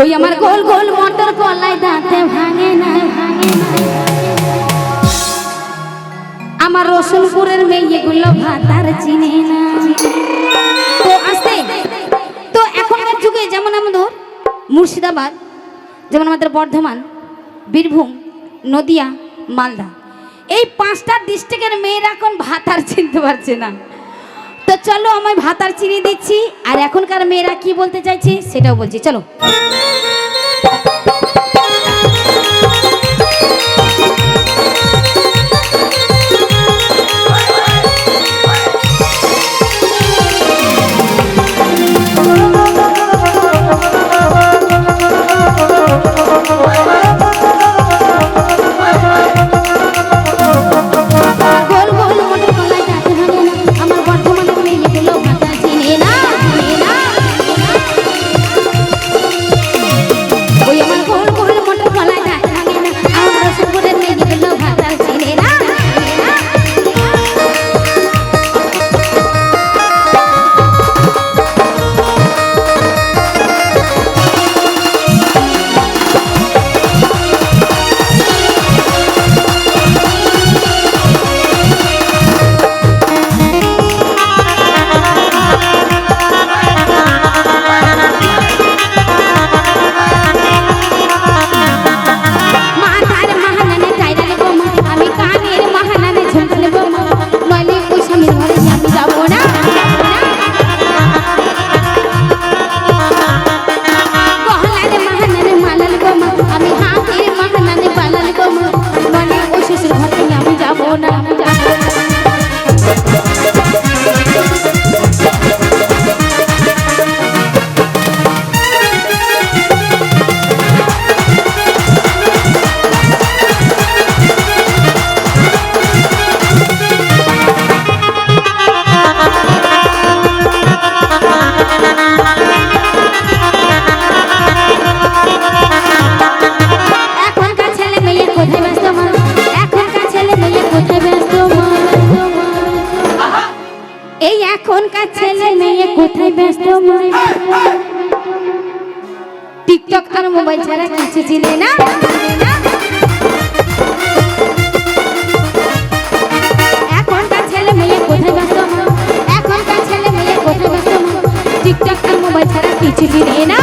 ওই আমার গোল গোল মটর কলাই দাঁতে ভাঙে না ভাঙে না আমার রসুলপুরের মেয়েগুলো ভাতার চিনে না। তো আসতে, তো এখনকার যুগে যেমন আমাদের মুর্শিদাবাদ, যেমন আমাদের বর্ধমান, বীরভূম, নদিয়া, মালদা, এই পাঁচটা ডিস্ট্রিক্টের মেয়েরা এখন ভাতার চিনতে পারছে না। চলো আমায় ভাতার চিনি দিচ্ছি। আর এখনকার মেয়েরা কি বলতে চাইছে সেটাও বলছি। চলো। এখনকার ছেলে মেয়ে কোথায় ব্যস্ত টিকটক আর মোবাইল ছাড়া কিছু চিনে না? এখনকার ছেলে মেয়ে কোথায় ব্যস্ত টিকটক আর মোবাইল ছাড়া কিছু চিনে না?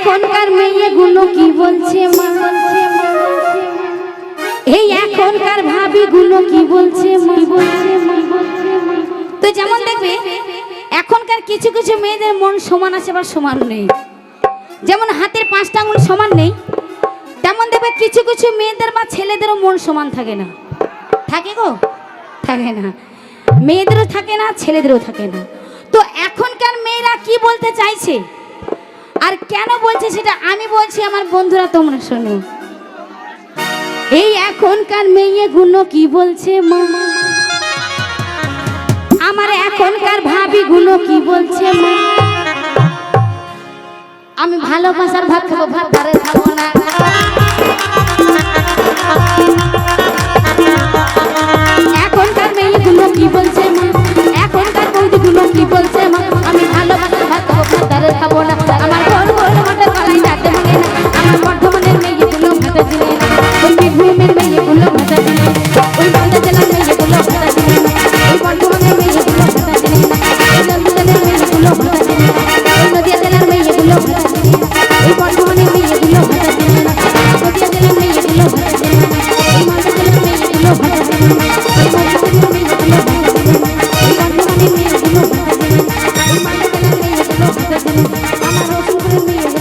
এখনকার মেয়েগুলো কি বলছে মা? এই এখনকার ভাবিগুলো কি বলছে মা? বলছে মা তো যেমন দেখবে, এখনকার কিছু কিছু মেয়েদের মন সমান আছে বা সমান নেই। যেমন হাতের পাঁচটা আঙুল সমান নেই, তেমন দেখবে কিছু কিছু মেয়েদের বা ছেলেদেরও মন সমান থাকে না। থাকে গো? থাকে না। মেয়েদেরও থাকে না, ছেলেদেরও থাকে না। তো এখনকার মেয়েরা কি বলতে চাইছে? আর কেন বলছে সেটা আমি বলছি আমার বন্ধুরা তোমরা শোনো। এই এখনকার মেয়েগুলো কি বলছে, মা? আমার এখনকার ভাবিগুলো কি বলছে, মা? আমি ভালোবাসার ভাত খাব, ভাত ধারে খাব না। Thank you.